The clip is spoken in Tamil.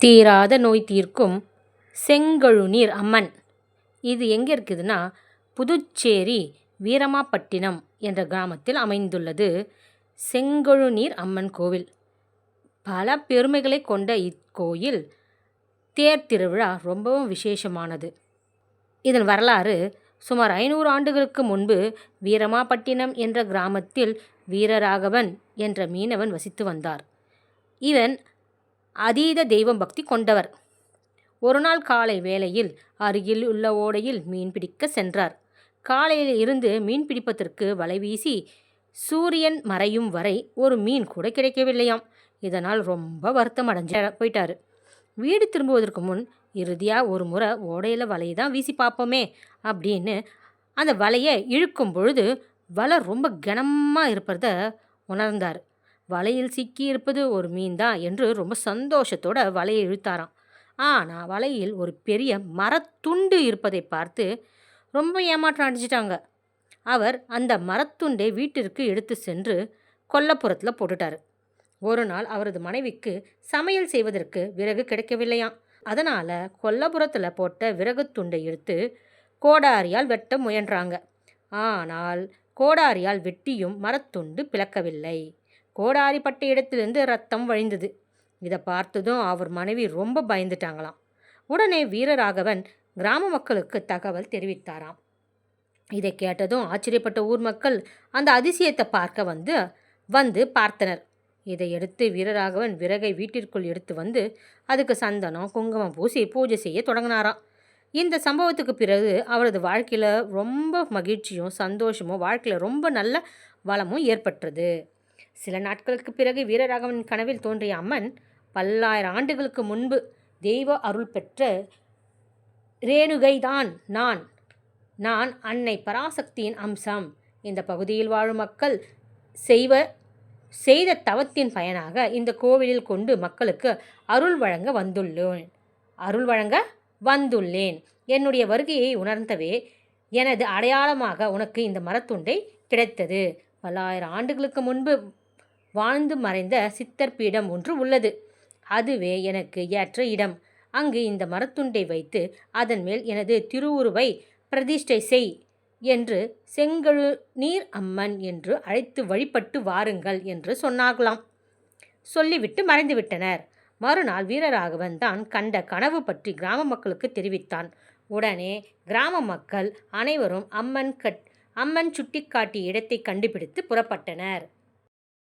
தீராத நோய் தீர்க்கும் செங்கழுநீர் அம்மன். இது எங்கே இருக்குதுன்னா புதுச்சேரி வீரமாப்பட்டினம் என்ற கிராமத்தில் அமைந்துள்ளது செங்கழுநீர் அம்மன் கோவில். பல பெருமைகளை கொண்ட இக்கோயில் தேர் திருவிழா ரொம்பவும் விசேஷமானது. இதன் வரலாறு சுமார் ஐநூறு ஆண்டுகளுக்கு முன்பு வீரமாப்பட்டினம் என்ற கிராமத்தில் வீரராகவன் என்ற மீனவன் வசித்து வந்தார். இவன் அதீத தெய்வம் பக்தி கொண்டவர். ஒரு நாள் காலை வேளையில் அருகில் உள்ள ஓடையில் மீன் பிடிக்க சென்றார். காலையில் இருந்து மீன் பிடிப்பதற்கு வலை வீசி சூரியன் மறையும் வரை ஒரு மீன் கூட கிடைக்கவில்லையாம். இதனால் ரொம்ப வருத்தம் அடைஞ்சு போயிட்டார். வீடு திரும்புவதற்கு முன் இறுதியாக ஒரு முறை ஓடையில் வலையை தான் வீசி பார்ப்போமே அப்படின்னு அந்த வலையை இழுக்கும் பொழுது வலை ரொம்ப கனமாக இருப்பதை உணர்ந்தார். வலையில் சிக்கி இருப்பது ஒரு மீன் தான் என்று ரொம்ப சந்தோஷத்தோட வலையை இழுத்தாராம். ஆனால் வலையில் ஒரு பெரிய மரத்துண்டு இருப்பதை பார்த்து ரொம்ப ஏமாற்றம் அடைஞ்சிட்டாங்க அவர் அந்த மரத்துண்டை வீட்டிற்கு எடுத்து சென்று கொல்லப்புறத்தில் போட்டுட்டார். ஒரு நாள் அவரது மனைவிக்கு சமையல் செய்வதற்கு விறகு கிடைக்கவில்லையாம். அதனால் கொல்லப்புறத்தில் போட்ட விறகு துண்டை எடுத்து கோடாரியால் வெட்ட முயன்றாங்க. ஆனால் கோடாரியால் வெட்டியும் மரத்துண்டு பிளக்கவில்லை. கோடாரிப்பட்ட இடத்திலிருந்து ரத்தம் வழிந்தது. இதை பார்த்ததும் அவர் மனைவி ரொம்ப பயந்துட்டாங்களாம். உடனே வீரராகவன் கிராம மக்களுக்கு தகவல் தெரிவித்தாராம். இதை கேட்டதும் ஆச்சரியப்பட்ட ஊர் மக்கள் அந்த அதிசயத்தை பார்க்க வந்து வந்து பார்த்தனர். இதை எடுத்து வீரராகவன் விறகை வீட்டிற்குள் எடுத்து வந்து அதுக்கு சந்தனம் குங்குமம் பூசி பூஜை செய்ய தொடங்கினாராம். இந்த சம்பவத்துக்கு பிறகு அவரது வாழ்க்கையில் ரொம்ப மகிழ்ச்சியும் சந்தோஷமும் வாழ்க்கையில் ரொம்ப நல்ல வளமும் ஏற்பட்டது. சில நாட்களுக்கு பிறகு வீரராகவன் கனவில் தோன்றிய அம்மன் பல்லாயிரம் ஆண்டுகளுக்கு முன்பு தெய்வ அருள் பெற்ற ரேணுகைதான் நான். நான் அன்னை பராசக்தியின் அம்சம். இந்த பகுதியில் வாழும் மக்கள் செய்வ செய்த தவத்தின் பயனாக இந்த கோவிலில் கொண்டு மக்களுக்கு அருள் வழங்க வந்துள்ளேன். அருள் வழங்க வந்துள்ளேன். என்னுடைய வருகையை உணர்ந்தவே எனது அடையாளமாக உனக்கு இந்த மரத்துண்டை கிடைத்தது. பல்லாயிரம் ஆண்டுகளுக்கு முன்பு வாழ்ந்து மறைந்த சித்தர் பீடம் ஒன்று உள்ளது. அதுவே எனக்கு ஏற்ற இடம். அங்கு இந்த மரத்துண்டை வைத்து அதன் மேல் எனது திருவுருவை பிரதிஷ்டை செய் என்று செங்கழு நீர் அம்மன் என்று அழைத்து வழிபட்டு வாருங்கள் என்று சொன்னாகலாம் சொல்லிவிட்டு மறைந்துவிட்டனர் மறுநாள் வீரராகவன் தான் கண்ட கனவு பற்றி கிராம மக்களுக்கு தெரிவித்தான். உடனே கிராம மக்கள் அனைவரும் அம்மன் கட் அம்மன் சுட்டிக்காட்டிய இடத்தை கண்டுபிடித்து புறப்பட்டனர்.